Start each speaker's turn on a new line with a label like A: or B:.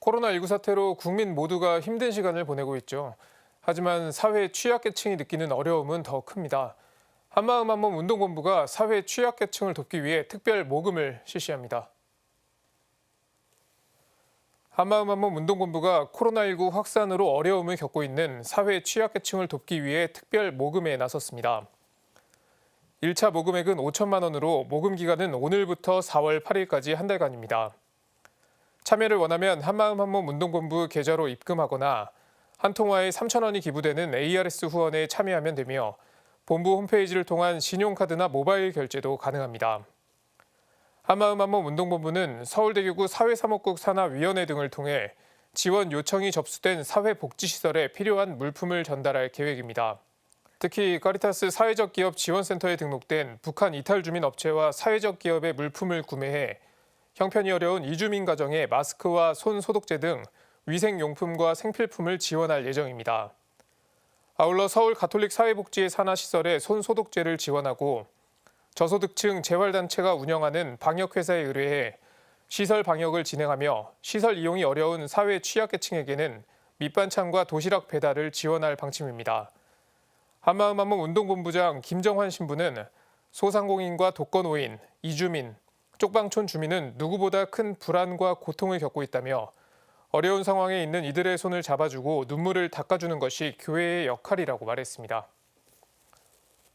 A: 코로나19 사태로 국민 모두가 힘든 시간을 보내고 있죠. 하지만 사회 취약계층이 느끼는 어려움은 더 큽니다. 한마음 한몸 운동본부가 사회 취약계층을 돕기 위해 특별 모금을 실시합니다. 한마음 한몸 운동본부가 코로나19 확산으로 어려움을 겪고 있는 사회 취약계층을 돕기 위해 특별 모금에 나섰습니다. 1차 모금액은 5천만 원으로 모금 기간은 오늘부터 4월 8일까지 한 달간입니다. 참여를 원하면 한마음 한몸 운동본부 계좌로 입금하거나 한 통화에 3천 원이 기부되는 ARS 후원에 참여하면 되며 본부 홈페이지를 통한 신용카드나 모바일 결제도 가능합니다. 한마음 한몸 운동본부는 서울대교구 사회사목국 산하위원회 등을 통해 지원 요청이 접수된 사회복지시설에 필요한 물품을 전달할 계획입니다. 특히 카리타스 사회적 기업 지원센터에 등록된 북한 이탈 주민 업체와 사회적 기업의 물품을 구매해 형편이 어려운 이주민 가정에 마스크와 손 소독제 등 위생용품과 생필품을 지원할 예정입니다. 아울러 서울 가톨릭 사회복지의 산하시설에 손 소독제를 지원하고 저소득층 재활단체가 운영하는 방역회사에 의뢰해 시설 방역을 진행하며 시설 이용이 어려운 사회 취약계층에게는 밑반찬과 도시락 배달을 지원할 방침입니다. 한마음 한몸 운동본부장 김정환 신부는 소상공인과 독거노인, 이주민, 쪽방촌 주민은 누구보다 큰 불안과 고통을 겪고 있다며 어려운 상황에 있는 이들의 손을 잡아주고 눈물을 닦아주는 것이 교회의 역할이라고 말했습니다.